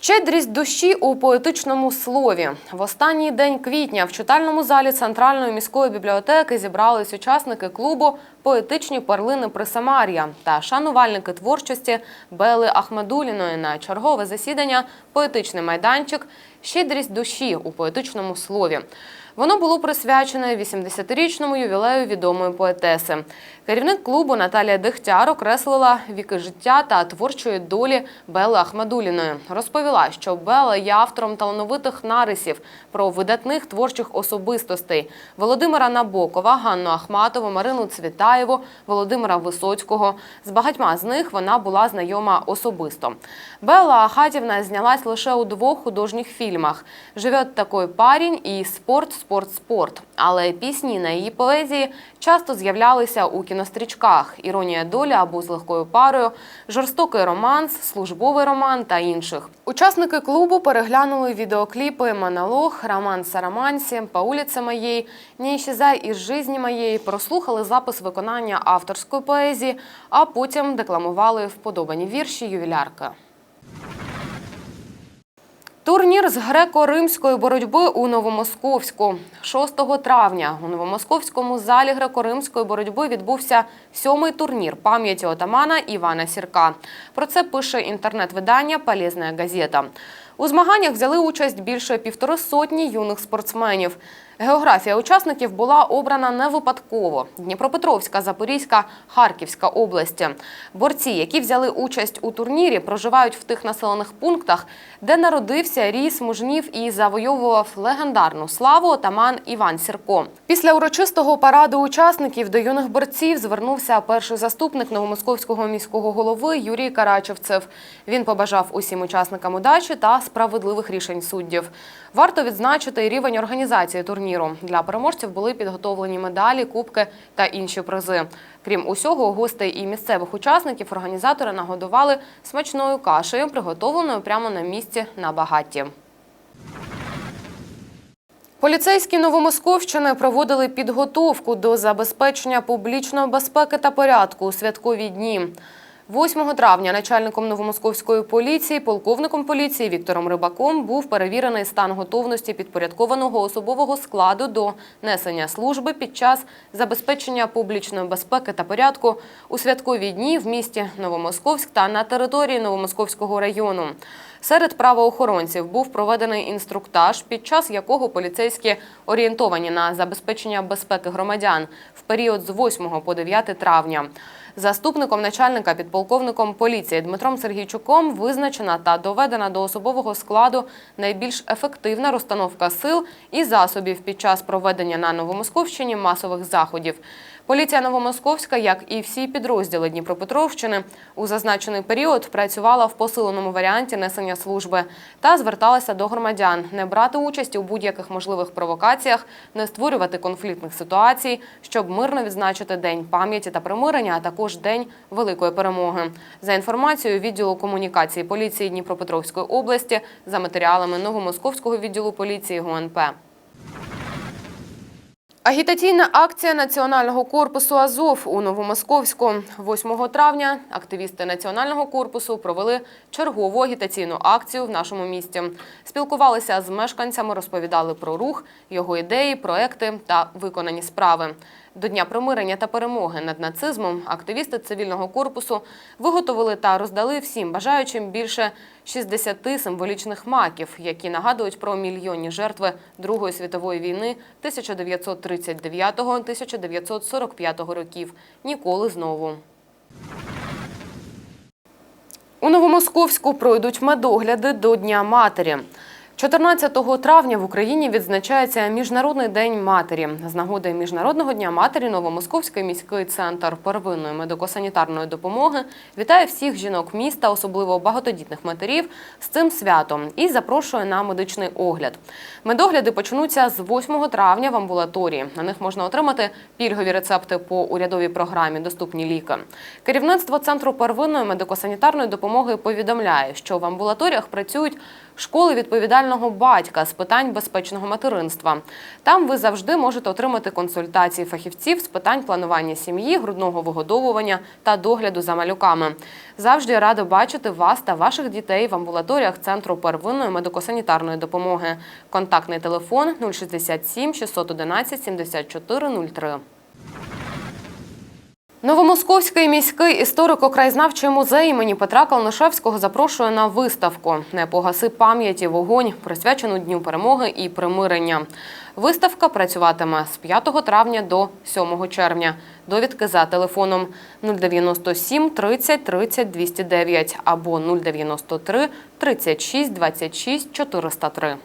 Щедрість душі у поетичному слові. В останній день квітня в читальному залі Центральної міської бібліотеки зібрались учасники клубу Поетичні перлини Присамар'я та шанувальники творчості Бели Ахмедуліної на чергове засідання Поетичний майданчик Щедрість душі у поетичному слові. Воно було присвячене 80-річному ювілею відомої поетеси. Керівник клубу Наталія Дегтяр окреслила віки життя та творчої долі Бели Ахмедуліної. Розповіла, що Бела є автором талановитих нарисів про видатних творчих особистостей Володимира Набокова, Ганну Ахматову, Марину Цвітаєву, Володимира Висоцького. З багатьма з них вона була знайома особисто. Белла Ахатівна знялась лише у двох художніх фільмах Живе такий парень і Спорт, спорт, спорт. Але пісні на її поезії часто з'являлися у кінострічках Іронія долі або з легкою парою, жорстокий романс, службовий роман та інших. Учасники клубу переглянули відеокліпи Монолог, Романс о романсі, По улице моєї, Не исчезай із жизни моєї, прослухали запис виконання авторської поезії, а потім декламували вподобані вірші ювілярки. Турнір з греко-римської боротьби у Новомосковську 6 травня у Новомосковському залі греко-римської боротьби відбувся сьомий турнір пам'яті отамана Івана Сірка. Про це пише інтернет-видання «Полізна газета. У змаганнях взяли участь більше півтори сотні юних спортсменів. Географія учасників була обрана не випадково: Дніпропетровська, Запорізька, Харківська області. Борці, які взяли участь у турнірі, проживають в тих населених пунктах, де народився, ріс, мужнів і завойовував легендарну славу отаман Іван Сірко. Після урочистого параду учасників до юних борців звернувся перший заступник новомосковського міського голови Юрій Карачевцев. Він побажав усім учасникам удачі та справедливих рішень суддів. Варто відзначити рівень організації турніру. Для переможців були підготовлені медалі, кубки та інші призи. Крім усього, гостей і місцевих учасників організатори нагодували смачною кашею, приготовленою прямо на місці на багатті. Поліцейські Новомосковщини проводили підготовку до забезпечення публічної безпеки та порядку у святкові дні. 8 травня начальником новомосковської поліції, полковником поліції Віктором Рибаком був перевірений стан готовності підпорядкованого особового складу до несення служби під час забезпечення публічної безпеки та порядку у святкові дні в місті Новомосковськ та на території Новомосковського району. Серед правоохоронців був проведений інструктаж, під час якого поліцейські орієнтовані на забезпечення безпеки громадян в період з 8 по 9 травня. Заступником начальника підполковником поліції Дмитром Сергійчуком визначена та доведена до особового складу найбільш ефективна розстановка сил і засобів під час проведення на Новомосковщині масових заходів. Поліція Новомосковська, як і всі підрозділи Дніпропетровщини, у зазначений період працювала в посиленому варіанті несення служби та зверталася до громадян не брати участь у будь-яких можливих провокаціях, не створювати конфліктних ситуацій, щоб мирно відзначити День пам'яті та примирення, а також День великої перемоги. За інформацією відділу комунікації поліції Дніпропетровської області, за матеріалами Новомосковського відділу поліції ГУНП. Агітаційна акція Національного корпусу Азов у Новомосковську 8 травня. Активісти Національного корпусу провели чергову агітаційну акцію в нашому місті. Спілкувалися з мешканцями, розповідали про рух, його ідеї, проекти та виконані справи. До Дня примирення та перемоги над нацизмом активісти цивільного корпусу виготовили та роздали всім бажаючим більше 60 символічних маків, які нагадують про мільйонні жертви Другої світової війни 1939-1945 років. Ніколи знову. У Новомосковську пройдуть медогляди до Дня матері. 14 травня в Україні відзначається Міжнародний день матері. З нагоди Міжнародного дня матері Новомосковський міський центр первинної медико-санітарної допомоги вітає всіх жінок міста, особливо багатодітних матерів, з цим святом і запрошує на медичний огляд. Медогляди почнуться з 8 травня в амбулаторії. На них можна отримати пільгові рецепти по урядовій програмі Доступні ліки. Керівництво центру первинної медико-санітарної допомоги повідомляє, що в амбулаторіях працюють школи відповідального батька з питань безпечного материнства. Там ви завжди можете отримати консультації фахівців з питань планування сім'ї, грудного вигодовування та догляду за малюками. Завжди рада бачити вас та ваших дітей в амбулаторіях Центру первинної медико-санітарної допомоги. Контактний телефон 067 611 7403. Новомосковський міський історико-краєзнавчий музей імені Петра Калнишевського запрошує на виставку «Не погаси пам'яті вогонь, присвячену Дню перемоги і примирення. Виставка працюватиме з 5 травня до 7 червня. Довідки за телефоном 097 30 30 209 або 093 36 26 403.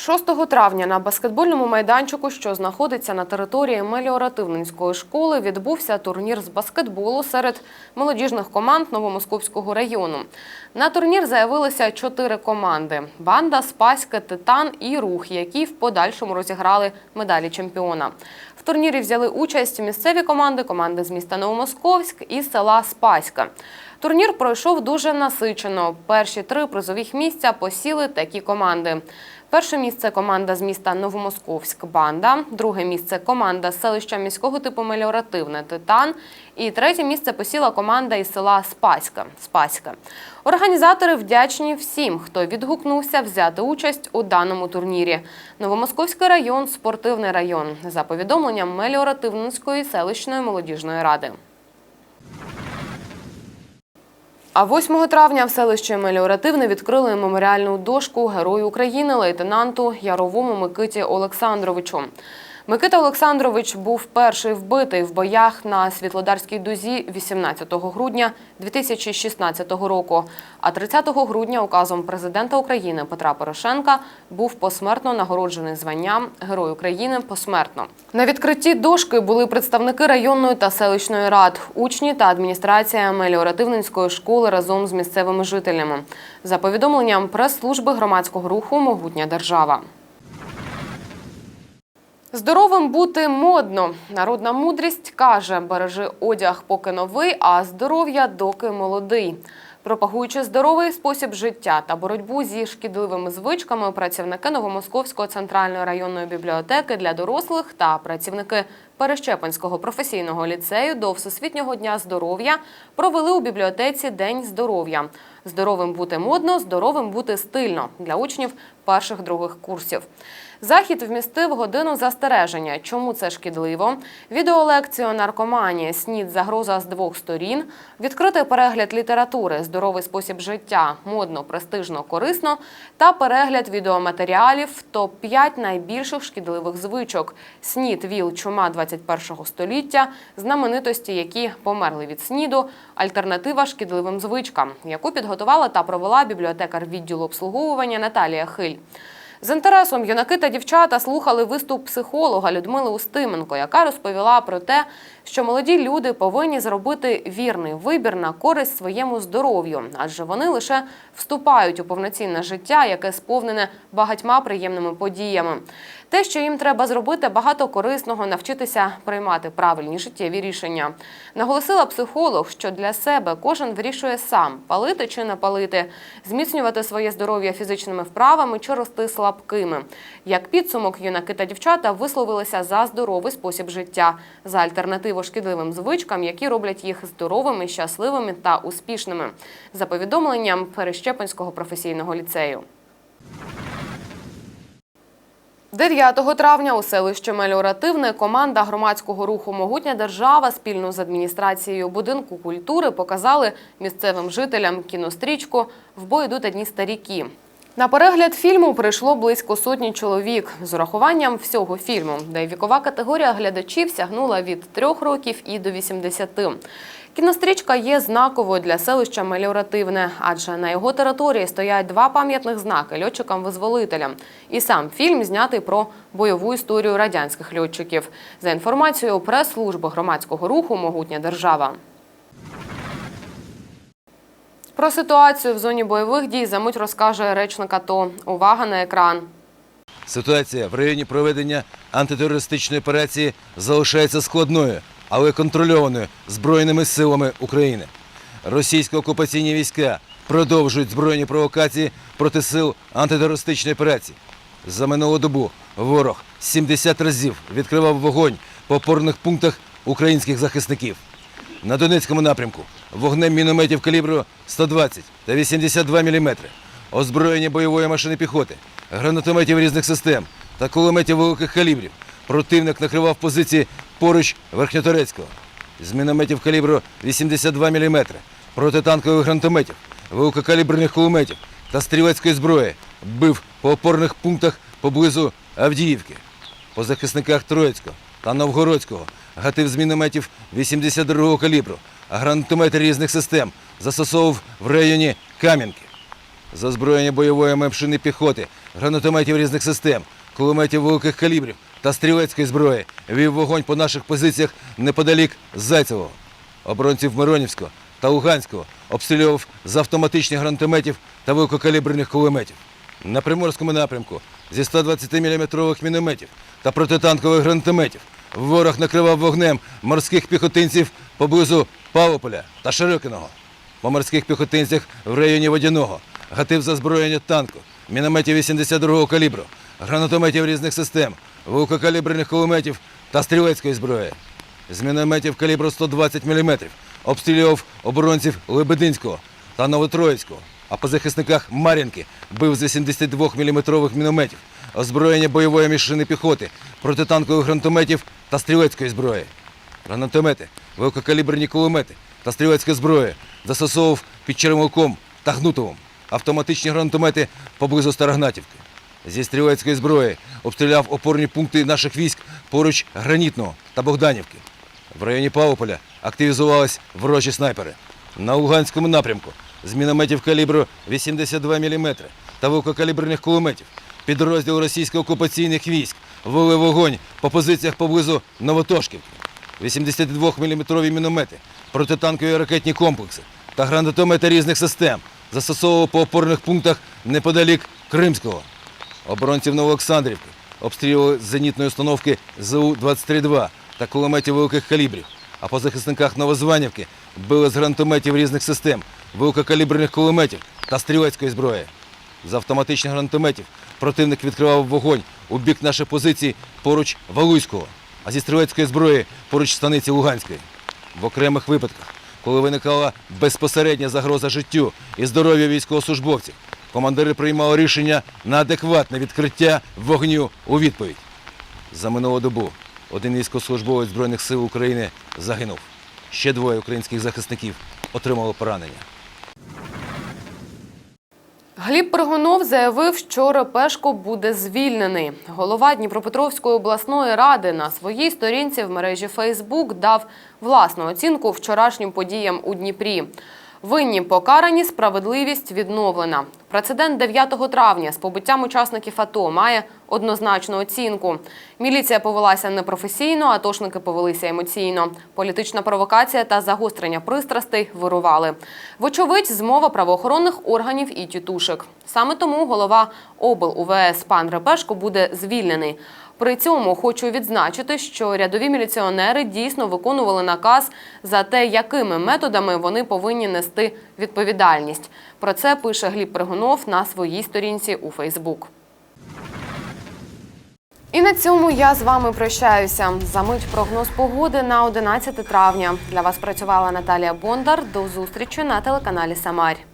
6 травня на баскетбольному майданчику, що знаходиться на території Меліоративненської школи, відбувся турнір з баскетболу серед молодіжних команд Новомосковського району. На турнір заявилися чотири команди: банда, Спаська, Титан і Рух, які в подальшому розіграли медалі чемпіона. В турнірі взяли участь місцеві команди, команди з міста Новомосковськ і села Спаська. Турнір пройшов дуже насичено. Перші три призових місця посіли такі команди. Перше місце команда з міста Новомосковськ Банда, друге місце команда з селища міського типу Меліоративне Титан. І третє місце посіла команда із села Спаська. Спаська. Організатори вдячні всім, хто відгукнувся взяти участь у даному турнірі. Новомосковський район спортивний район за повідомленням Меліоративницької селищної молодіжної ради. А 8 травня в селищі Меліоративне відкрили меморіальну дошку Герою України лейтенанту Яровому Микиті Олександровичу. Микита Олександрович був перший вбитий в боях на Світлодарській дузі 18 грудня 2016 року. А 30 грудня указом президента України Петра Порошенка був посмертно нагороджений званням Герой України посмертно. На відкритті дошки були представники районної та селищної рад, учні та адміністрація Меліоративненської школи разом з місцевими жителями. За повідомленням прес-служби громадського руху Могутня держава. Здоровим бути модно. Народна мудрість каже: бережи одяг, поки новий, а здоров'я доки молодий. Пропагуючи здоровий спосіб життя та боротьбу зі шкідливими звичками, працівники Новомосковської центральної районної бібліотеки для дорослих та працівники Перещепинського професійного ліцею до Всесвітнього дня здоров'я провели у бібліотеці День здоров'я. Здоровим бути модно, здоровим бути стильно для учнів перших других курсів. Захід вмістив годину застереження, чому це шкідливо, відеолекцію наркоманія, снід, загроза з двох сторін, відкритий перегляд літератури, здоровий спосіб життя, модно, престижно, корисно та перегляд відеоматеріалів топ-5 найбільших шкідливих звичок. Снід, ВІЛ, чума 21 століття, знаменитості, які померли від сніду, альтернатива шкідливим звичкам, яку підготувала та провела бібліотекар відділу обслуговування Наталія Хиль. З інтересом юнаки та дівчата слухали виступ психолога Людмили Устименко, яка розповіла про те, що молоді люди повинні зробити вірний вибір на користь своєму здоров'ю, адже вони лише вступають у повноцінне життя, яке сповнене багатьма приємними подіями. Те, що їм треба зробити, багато корисного, навчитися приймати правильні життєві рішення. Наголосила психолог, що для себе кожен вирішує сам палити чи не палити, зміцнювати своє здоров'я фізичними вправами чи рости слабкими. Як підсумок, юнаки та дівчата висловилися за здоровий спосіб життя, за альтернативу шкідливим звичкам, які роблять їх здоровими, щасливими та успішними. За повідомленням Перещепинського професійного ліцею. 9 травня у селищі Меліоративне команда громадського руху Могутня держава спільно з адміністрацією будинку культури показали місцевим жителям кінострічку В йдуть одні старіки. На перегляд фільму прийшло близько сотні чоловік з урахуванням всього фільму, де вікова категорія глядачів сягнула від 3 років і до 80. Кінострічка є знаковою для селища Меліоративне, адже на його території стоять два пам'ятних знаки льотчикам-визволителям. І сам фільм знятий про бойову історію радянських льотчиків. За інформацією прес-служби громадського руху Могутня держава. Про ситуацію в зоні бойових дій за мить розкаже речник АТО. Увага на екран. Ситуація в районі проведення антитерористичної операції залишається складною, але контрольованою Збройними силами України. Російські окупаційні війська продовжують збройні провокації проти сил антитерористичної операції. За минулу добу ворог 70 разів відкривав вогонь по опорних пунктах українських захисників. На Донецькому напрямку вогнем мінометів калібру 120 та 82 мм, озброєння бойової машини піхоти, гранатометів різних систем та кулеметів великих калібрів. Противник накривав позиції поруч Верхньоторецького. З мінометів калібру 82 мм, протитанкових гранатометів, великокаліберних кулеметів та стрілецької зброї бив по опорних пунктах поблизу Авдіївки по захисниках Троїцького та Новгородського гатив з мінометів 82-го калібру, а гранатомети різних систем застосовував в районі Кам'янки. За озброєння бойової мепшини піхоти, гранатометів різних систем, кулеметів великих калібрів та стрілецької зброї вів вогонь по наших позиціях неподалік Зайцевого. Оборонців Миронівського та Луганського обстрілював з автоматичних гранатометів та великокаліберних кулеметів. На Приморському напрямку зі 120-мм мінометів та протитанкових гранатометів ворог накривав вогнем морських піхотинців поблизу Павлополя та Широкиного. По морських піхотинцях в районі Водяного гатив за зброєння танку, мінометів 82-го калібру, гранатометів різних систем, великокаліберних кулеметів та стрілецької зброї. З мінометів калібру 120 мм обстрілював оборонців Лебединського та Новотроїцького, а по захисниках Мар'їнки бив з 82-мм мінометів, озброєння бойової мішини піхоти, протитанкових гранатометів та стрілецької зброї. Гранатомети, великокаліберні кулемети та стрілецька зброя застосовував під Черемолком та Гнутовим, автоматичні гранатомети поблизу Старогнатівки. Зі стрілецької зброї обстріляв опорні пункти наших військ поруч Гранітного та Богданівки. В районі Павлополя активізувались ворожі снайпери. На Луганському напрямку з мінометів калібру 82 мм та великокаліберних кулеметів підрозділ російсько-окупаційних військ вели вогонь по позиціях поблизу Новотошківки. 82-мм міномети, протитанкові ракетні комплекси та гранатомети різних систем застосовував по опорних пунктах неподалік Кримського. Оборонців Новоолександрівки обстрілювали з зенітної установки ЗУ-23-2 та кулеметів великих калібрів, а по захисниках Новозванівки били з гранатометів різних систем, великокаліберних кулеметів та стрілецької зброї. З автоматичних гранатометів противник відкривав вогонь у бік наших позицій поруч Валуйського, а зі стрілецької зброї поруч станиці Луганської. В окремих випадках, коли виникала безпосередня загроза життю і здоров'ю військовослужбовців, командири приймали рішення на адекватне відкриття вогню у відповідь. За минулу добу один військовослужбовець Збройних сил України загинув. Ще двоє українських захисників отримали поранення. Гліб Пригонов заявив, що Репешко буде звільнений. Голова Дніпропетровської обласної ради на своїй сторінці в мережі Фейсбук дав власну оцінку вчорашнім подіям у Дніпрі. Винні покарані, справедливість відновлена. Прецедент 9 травня з побиттям учасників АТО має однозначну оцінку. Міліція повелася непрофесійно, атошники повелися емоційно. Політична провокація та загострення пристрастей вирували. Вочевидь, змова правоохоронних органів і тітушек. Саме тому голова обл УВС пан Репешко буде звільнений. При цьому хочу відзначити, що рядові міліціонери дійсно виконували наказ за те, якими методами вони повинні нести відповідальність. Про це пише Гліб Пригонов на своїй сторінці у Фейсбук. І на цьому я з вами прощаюся. Замить прогноз погоди на 11 травня. Для вас працювала Наталія Бондар. До зустрічі на телеканалі Самарь.